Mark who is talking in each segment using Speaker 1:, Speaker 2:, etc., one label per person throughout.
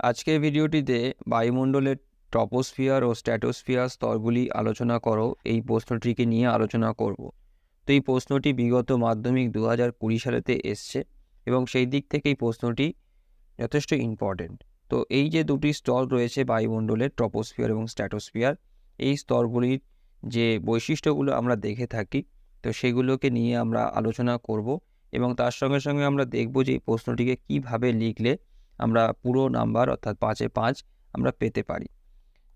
Speaker 1: আজকের ভিডিওটিতে বায়ুমণ্ডলের ট্রপোস্ফিয়ার ও স্ট্র্যাটোস্ফিয়ার স্তরগুলি আলোচনা করো, এই প্রশ্নটিকে নিয়ে আলোচনা করব। তো এই প্রশ্নটি বিগত মাধ্যমিক দু হাজার কুড়ি সালেতে এসছে এবং সেই দিক থেকে এই প্রশ্নটি যথেষ্ট ইম্পর্টেন্ট তো এই যে দুটি স্তর রয়েছে বায়ুমণ্ডলের ট্রপোস্ফিয়ার এবং স্ট্র্যাটোস্ফিয়ার এই স্তরগুলির যে বৈশিষ্ট্যগুলো আমরা দেখে থাকি, তো সেগুলোকে নিয়ে আমরা আলোচনা করব এবং তার সঙ্গে সঙ্গে আমরা দেখব যে এই প্রশ্নটিকে কীভাবে লিখলে আমরা পুরো নাম্বার অর্থাৎ পাঁচে পাঁচ আমরা পেতে পারি।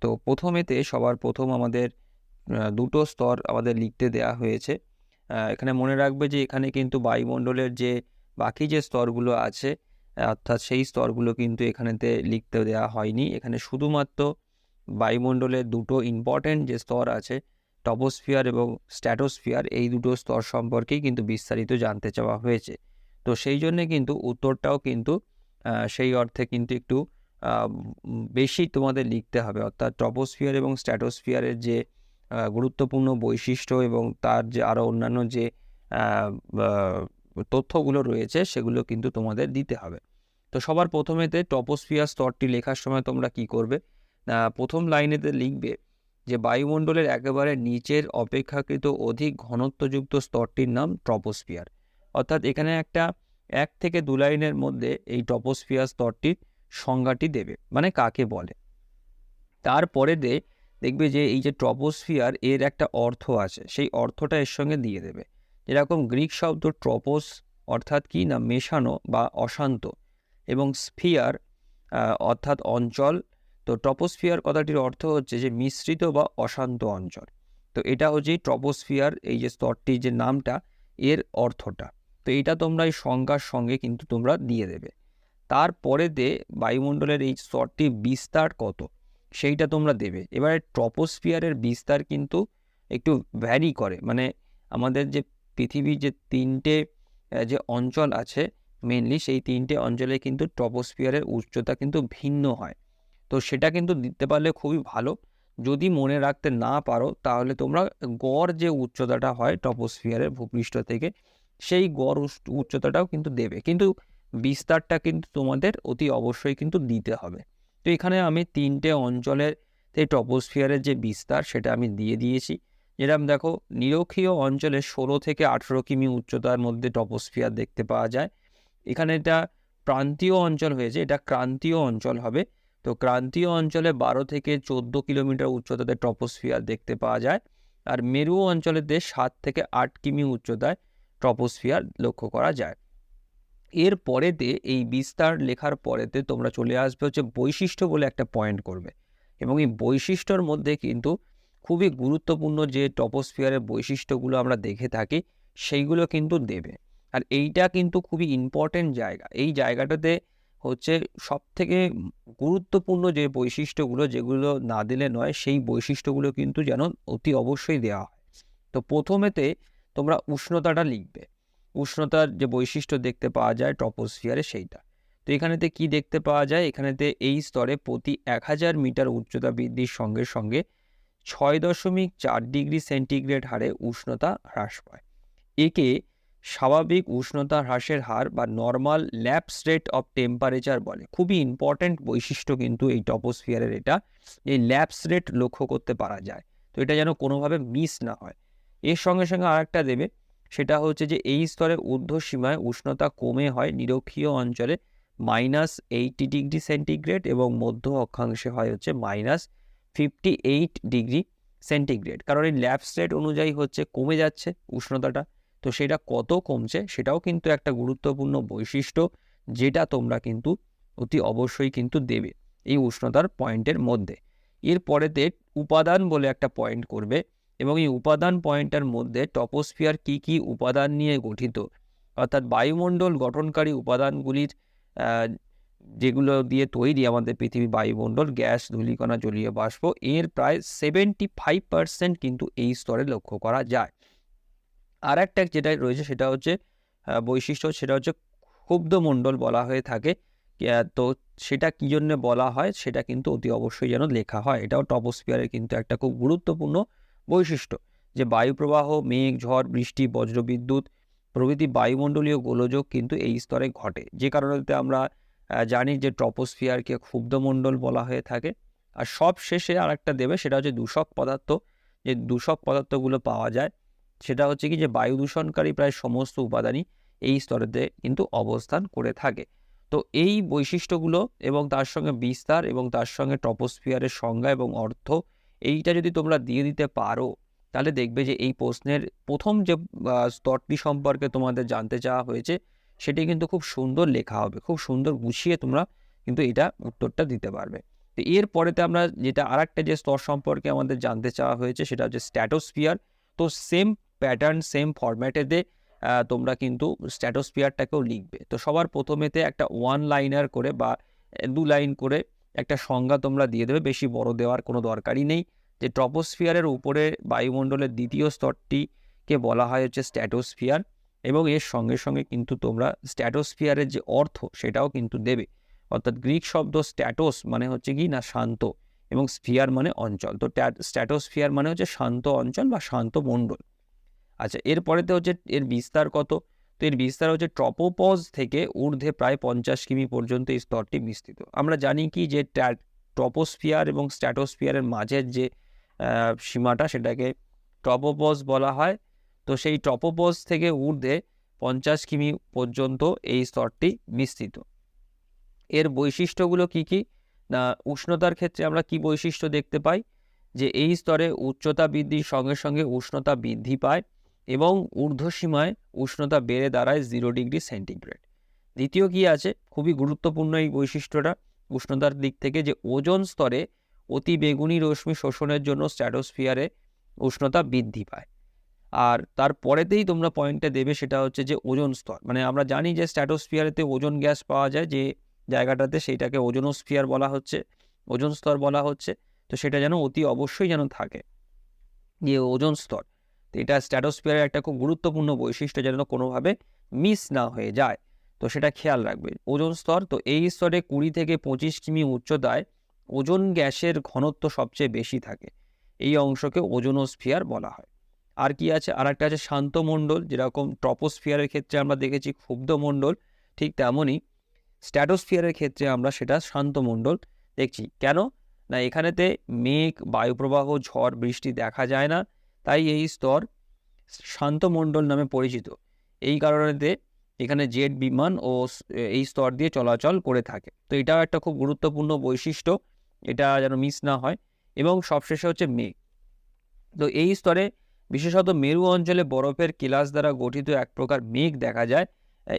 Speaker 1: তো প্রথমেতে সবার প্রথম আমাদের দুটো স্তর আমাদের লিখতে দেয়া হয়েছে। এখানে মনে রাখবে যে এখানে কিন্তু বায়ুমণ্ডলের যে বাকি যে স্তরগুলো আছে অর্থাৎ সেই স্তরগুলো কিন্তু এখানেতে লিখতে দেওয়া হয়নি। এখানে শুধুমাত্র বায়ুমণ্ডলের দুটো ইম্পর্ট্যান্ট যে স্তর আছে, টপোস্ফিয়ার এবং স্ট্যাটোস্ফিয়ার, এই দুটো স্তর সম্পর্কেই কিন্তু বিস্তারিত জানতে চাওয়া হয়েছে। তো সেই জন্যে কিন্তু উত্তরটাও কিন্তু সেই অর্থে কিন্তু একটু বেশি তোমাদের লিখতে হবে। অর্থাৎ ট্রপোস্ফিয়ার এবং স্ট্র্যাটোস্ফিয়ারের যে গুরুত্বপূর্ণ বৈশিষ্ট্য এবং তার যে আরও অন্যান্য যে তথ্যগুলো রয়েছে, সেগুলো কিন্তু তোমাদের দিতে হবে। তো সবার প্রথমেতে টপোস্ফিয়ার স্তরটি লেখার সময় তোমরা কি করবে? প্রথম লাইনেতে লিখবে যে, বায়ুমণ্ডলের একেবারে নিচের অপেক্ষাকৃত অধিক ঘনত্বযুক্ত স্তরটির নাম ট্রপোস্ফিয়ার। অর্থাৎ এখানে একটা এক থেকে দু লাইনের মধ্যে এই টপোস্ফিয়ার স্তরটির সংজ্ঞাটি দেবে মানে কাকে বলে। তারপরে দে, দেখবে যে এই যে ট্রপোস্ফিয়ার এর একটা অর্থ আছে, সেই অর্থটা এর সঙ্গে দিয়ে দেবে। যেরকম গ্রিক শব্দ ট্রপোস অর্থাৎ কি না মেশানো বা অশান্ত, এবং স্ফিয়ার অর্থাৎ অঞ্চল। তো ট্রপোস্ফিয়ার কথাটির অর্থ হচ্ছে যে মিশ্রিত বা অশান্ত অঞ্চল। তো এটা হচ্ছে ট্রপোস্ফিয়ার এই যে স্তরটির যে নামটা, এর অর্থটা। তো এটা তোমরা এই সংজ্ঞার সঙ্গে কিন্তু তোমরা দিয়ে দেবে। তারপরেতে বায়ুমণ্ডলের এই স্তরটি বিস্তার কত? সেইটা তোমরা দেবে। এবারে ট্রপোস্ফিয়ারের বিস্তার কিন্তু একটু ভ্যারি করে। মানে আমাদের যে পৃথিবীর যে তিনটে যে অঞ্চল আছে মেনলি সেই তিনটে অঞ্চলে কিন্তু ট্রপোস্ফিয়ারের উচ্চতা কিন্তু ভিন্ন হয়। তো সেটা কিন্তু দিতে পারলে খুবই ভালো। যদি মনে রাখতে না পারো, তাহলে তোমরা গড় যে উচ্চতাটা হয় টপোস্ফিয়ারের ভূপৃষ্ঠ থেকে সেই গড় উচ্চতাটাও কিন্তু দেবে। কিন্তু বিস্তারটা কিন্তু তোমাদের অতি অবশ্যই কিন্তু দিতে হবে। তো এখানে আমি তিনটে অঞ্চলের এই টপোস্ফিয়ারের যে বিস্তার, সেটা আমি দিয়ে দিয়েছি। যেরকম দেখো, নিরক্ষীয় অঞ্চলে ষোলো থেকে আঠেরো কিমি উচ্চতার মধ্যে টপোস্ফিয়ার দেখতে পাওয়া যায়। এখানে এটা প্রান্তীয় অঞ্চল হয়েছে, এটা ক্রান্তীয় অঞ্চল হবে। তো ক্রান্তীয় অঞ্চলে বারো থেকে চোদ্দ কিলোমিটার উচ্চতাতে টপোস্ফিয়ার দেখতে পাওয়া যায়। আর মেরু অঞ্চলেতে সাত থেকে আট কিমি উচ্চতায় ট্রপোস্ফিয়ার লক্ষ্য করা যায়। এর পরেতে, এই বিস্তার লেখার পরেতে তোমরা চলে আসবে হচ্ছে বৈশিষ্ট্য বলে একটা পয়েন্ট করবে। এবং এই বৈশিষ্ট্যর মধ্যে কিন্তু খুবই গুরুত্বপূর্ণ যে টপোস্ফিয়ারের বৈশিষ্ট্যগুলো আমরা দেখে থাকি, সেইগুলো কিন্তু দেবে। আর এইটা কিন্তু খুবই ইম্পর্টেন্ট জায়গা। এই জায়গাটাতে হচ্ছে সব থেকে গুরুত্বপূর্ণ যে বৈশিষ্ট্যগুলো, যেগুলো না দিলে নয়, সেই বৈশিষ্ট্যগুলো কিন্তু যেন অতি অবশ্যই দেওয়া হয়। তো প্রথমেতে তোমরা উষ্ণতাটা লিখবে। উষ্ণতার যে বৈশিষ্ট্য দেখতে পাওয়া যায় টপোস্ফিয়ারে সেইটা। তো এখানেতে কি দেখতে পাওয়া যায়? এখানেতে এই স্তরে প্রতি এক হাজার মিটার উচ্চতা বৃদ্ধির সঙ্গে সঙ্গে ছয় দশমিক চার ডিগ্রি সেন্টিগ্রেড হারে উষ্ণতা হ্রাস পায়। একে স্বাভাবিক উষ্ণতা হ্রাসের হার বা normal lapse rate of temperature বলে। খুবই ইম্পর্ট্যান্ট বৈশিষ্ট্য কিন্তু এই টপোস্ফিয়ারের এটা। এই ল্যাপস রেট লক্ষ্য করতে পারা যায়। তো এটা যেন কোনোভাবে মিস না হয়। এর সঙ্গে সঙ্গে আরেকটা দেবে, সেটা হচ্ছে যে এই স্তরে ঊর্ধ্বসীমায় উষ্ণতা কমে হয় নিরক্ষীয় অঞ্চলে মাইনাস এইটি ডিগ্রি সেন্টিগ্রেড এবং মধ্য অক্ষাংশে হয় হচ্ছে minus fifty eight degree centigrade. কারণ এই ল্যাপস রেট অনুযায়ী হচ্ছে কমে যাচ্ছে উষ্ণতাটা, তো সেটা কত কমছে সেটাও কিন্তু একটা গুরুত্বপূর্ণ বৈশিষ্ট্য, যেটা তোমরা কিন্তু অতি অবশ্যই কিন্তু দেবে এই উষ্ণতার পয়েন্টের মধ্যে। এরপরেতে উপাদান বলে একটা পয়েন্ট করবে এবং এই উপাদান পয়েন্টের মধ্যে টপোস্ফিয়ার কি কি উপাদান নিয়ে গঠিত? অর্থাৎ বায়ুমণ্ডল গঠনকারী উপাদানগুলির যেগুলো দিয়ে তৈরি আমাদের পৃথিবী বায়ুমণ্ডল, গ্যাস, ধূলিকণা, জলীয় বাষ্প, এর প্রায় সেভেন্টি ফাইভ পার্সেন্ট কিন্তু এই স্তরে লক্ষ্য করা যায়। আর একটা যেটা রয়েছে সেটা হচ্ছে বৈশিষ্ট্য সেটা হচ্ছে ক্ষুব্ধমণ্ডল বলা হয়ে থাকে। তো সেটা কী জন্য বলা হয়? সেটা কিন্তু অতি অবশ্যই যেন লেখা হয়। এটাও টপোস্ফিয়ারের কিন্তু একটা খুব গুরুত্বপূর্ণ বৈশিষ্ট্য যে বায়ুপ্রবাহ, মেঘ, ঝড়, বৃষ্টি, বজ্রবিদ্যুৎ প্রভৃতি বায়ুমণ্ডলীয় গোলযোগ কিন্তু এই স্তরে ঘটে। যে কারণেতে আমরা জানি যে ট্রপোস্ফিয়ারকে ক্ষুব্ধমণ্ডল বলা হয়ে থাকে। আর সব শেষে আর একটা দেবে, সেটা হচ্ছে দূষক পদার্থ। যে দূষক পদার্থগুলো পাওয়া যায়, সেটা হচ্ছে কি যে বায়ু দূষণকারী প্রায় সমস্ত উপাদানই এই স্তরেতে কিন্তু অবস্থান করে থাকে। তো এই বৈশিষ্ট্যগুলো এবং তার সঙ্গে বিস্তার এবং তার সঙ্গে টপোস্ফিয়ারের সংজ্ঞা এবং অর্থ এইটা যদি তোমরা দিয়ে দিতে পারো, তাহলে দেখবে যে এই প্রশ্নের প্রথম যে স্তরটি সম্পর্কে তোমাদের জানতে চাওয়া হয়েছে, সেটি কিন্তু খুব সুন্দর লেখা হবে। খুব সুন্দর গুছিয়ে তোমরা কিন্তু এটা উত্তরটা দিতে পারবে। তো এর পরেতে আমরা যেটা আর একটা যে স্তর সম্পর্কে আমাদের জানতে চাওয়া হয়েছে, সেটা হচ্ছে স্ট্যাটোস্ফিয়ার তো সেম প্যাটার্ন সেম ফরম্যাটেতে তোমরা কিন্তু স্ট্যাটোস্ফিয়ারটাকেও লিখবে। তো সবার প্রথমেতে একটা ওয়ান লাইনার করে বা দু লাইন করে একটা সংজ্ঞা তোমরা দিয়ে দেবে, বেশি বড় দেওয়ার কোনো দরকারই নেই। যে ট্রপোস্ফিয়ারের উপরে বায়ুমণ্ডলের দ্বিতীয় স্তরটিকে বলা হয় হচ্ছে স্ট্যাটোস্ফিয়ার এবং এর সঙ্গে সঙ্গে কিন্তু তোমরা স্ট্যাটোস্ফিয়ারের যে অর্থ সেটাও কিন্তু দেবে। অর্থাৎ গ্রিক শব্দ স্ট্যাটোস মানে হচ্ছে কি? না, শান্ত এবং স্ফিয়ার মানে অঞ্চল। তো স্ট্যাটোস্ফিয়ার মানে হচ্ছে শান্ত অঞ্চল বা শান্ত মণ্ডল। আচ্ছা এরপরেতে হচ্ছে এর বিস্তার কত? তো এর বিস্তার হচ্ছে ট্রপোপজ থেকে ঊর্ধ্বে প্রায় পঞ্চাশ কিমি পর্যন্ত এই স্তরটি বিস্তৃত। আমরা জানি কি যে ট্রপোস্ফিয়ার এবং স্ট্যাটোস্ফিয়ারের মাঝের যে সীমাটা সেটাকে ট্রপোপজ বলা হয়। তো সেই ট্রপোপজ থেকে ঊর্ধ্বে পঞ্চাশ কিমি পর্যন্ত এই স্তরটি বিস্তৃত। এর বৈশিষ্ট্যগুলো কি কি? না, উষ্ণতার ক্ষেত্রে আমরা কি বৈশিষ্ট্য দেখতে পাই? যে এই স্তরে উচ্চতা বৃদ্ধির সঙ্গে সঙ্গে উষ্ণতা বৃদ্ধি পায়। এবং ঊর্ধ্বসীমায় উষ্ণতা বেড়ে দাঁড়ায় জিরো ডিগ্রি সেন্টিগ্রেড দ্বিতীয় কি আছে? খুবই গুরুত্বপূর্ণ এই বৈশিষ্ট্যটা। উষ্ণতার দিক থেকে যে ওজন স্তরে অতি বেগুনি রশ্মি শোষণের জন্য স্ট্যাটোস্ফিয়ারে উষ্ণতা বৃদ্ধি পায়। আর তারপরেতেই তোমরা পয়েন্টটা দেবে সেটা হচ্ছে যে ওজন স্তর। মানে আমরা জানি যে স্ট্যাটোস্ফিয়ারেতে ওজন গ্যাস পাওয়া যায়, যে জায়গাটাতে সেইটাকে ওজোনোস্ফিয়ার বলা হচ্ছে, ওজন স্তর বলা হচ্ছে। তো সেটা যেন অতি অবশ্যই যেন থাকে। যে ওজন স্তর। তো এটা স্ট্যাটোস্ফিয়ারের একটা খুব গুরুত্বপূর্ণ বৈশিষ্ট্য যেন কোনোভাবে মিস না হয়ে যায়। তো সেটা খেয়াল রাখবে ওজন স্তর, তো এই স্তরে কুড়ি থেকে পঁচিশ কিমি উচ্চতায় ওজন গ্যাসের ঘনত্ব সবচেয়ে বেশি থাকে। এই অংশকে ওজোনোস্ফিয়ার বলা হয়। আর কি আছে? আর একটা আছে শান্তমণ্ডল, যেরকম ট্রপোস্ফিয়ারের ক্ষেত্রে আমরা দেখেছি ক্ষুব্ধমণ্ডল, ঠিক তেমনই স্ট্যাটোস্ফিয়ারের ক্ষেত্রে আমরা সেটা শান্তমণ্ডল দেখছি। কেন? না, এখানেতে মেঘ, বায়ুপ্রবাহ, ঝড়, বৃষ্টি দেখা যায় না। তাই এই স্তর শান্তমণ্ডল নামে পরিচিত। এই কারণেতে এখানে জেট বিমান ও এই স্তর দিয়ে চলাচল করে থাকে। তো এটাও একটা খুব গুরুত্বপূর্ণ বৈশিষ্ট্য, এটা যেন মিস না হয় এবং সবশেষে হচ্ছে মেঘ। তো এই স্তরে বিশেষত মেরু অঞ্চলে বরফের কিলাস দ্বারা গঠিত এক প্রকার মেঘ দেখা যায়।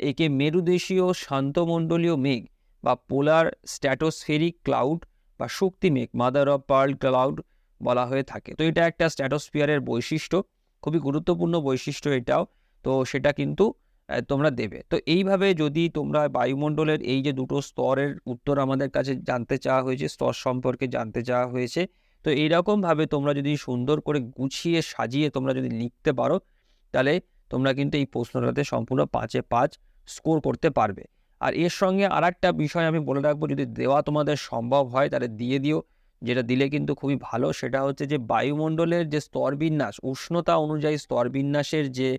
Speaker 1: একে মেরুদেশীয় শান্তমণ্ডলীয় মেঘ বা পোলার স্ট্যাটোসফেরিক ক্লাউড বা শক্তি মেঘ, মাদার অফ পার্ল ক্লাউড বলা হয়ে থাকে। তো এটা একটা স্ট্যাটোস্ফিয়ারের বৈশিষ্ট্য, খুবই গুরুত্বপূর্ণ বৈশিষ্ট্য এটাও। তো সেটা কিন্তু তোমরা দেবে। তো এইভাবে যদি তোমরা বায়ুমণ্ডলের এই যে দুটো স্তরের উত্তর আমাদের কাছে জানতে চাওয়া হয়েছে, স্তর সম্পর্কে জানতে চাওয়া হয়েছে, তো এইরকমভাবে তোমরা যদি সুন্দর করে গুছিয়ে সাজিয়ে তোমরা যদি লিখতে পারো, তাহলে তোমরা কিন্তু এই প্রশ্নটাতে সম্পূর্ণ পাঁচে পাঁচ স্কোর করতে পারবে। আর এর সঙ্গে আর বিষয় আমি বলে রাখব, যদি দেওয়া তোমাদের সম্ভব হয়, তাহলে দিয়ে দিও। যেটা দিলে কিন্তু খুবই ভালো। সেটা হচ্ছে যে বায়ুমণ্ডলের যে স্তরবিন্যাস, উষ্ণতা অনুযায়ী স্তরবিন্যাসের যে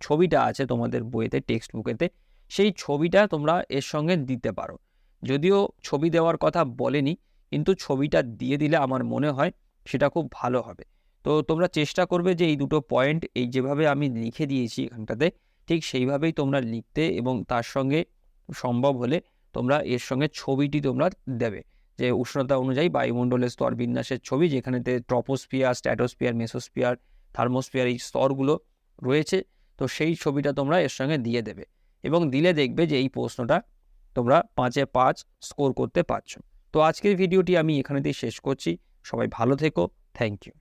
Speaker 1: ছবিটা আছে তোমাদের বইয়েতে টেক্সট বুকেতে সেই ছবিটা তোমরা এর সঙ্গে দিতে পারো। যদিও ছবি দেওয়ার কথা বলেনি, কিন্তু ছবিটা দিয়ে দিলে আমার মনে হয় সেটা খুব ভালো হবে। তো তোমরা চেষ্টা করবে যে এই দুটো পয়েন্ট, এই যেভাবে আমি লিখে দিয়েছি এখানটাতে, ঠিক সেইভাবেই তোমরা লিখতে এবং তার সঙ্গে সম্ভব হলে তোমরা এর সঙ্গে ছবিটি তোমরা দেবে। যে উষ্ণতা অনুযায়ী বায়ুমণ্ডলের স্তর বিন্যাসের ছবি, যেখানেতে ট্রপোস্পিয়ার স্ট্যাটোস্পিয়ার মেসোস্পিয়ার থার্মোস্পিয়ার এই স্তরগুলো রয়েছে, তো সেই ছবিটা তোমরা এর সঙ্গে দিয়ে দেবে এবং দিলে দেখবে যে এই প্রশ্নটা তোমরা পাঁচে পাঁচ স্কোর করতে পারছ। তো আজকের ভিডিওটি আমি এখানেতেই শেষ করছি। সবাই ভালো থেকো। Thank you.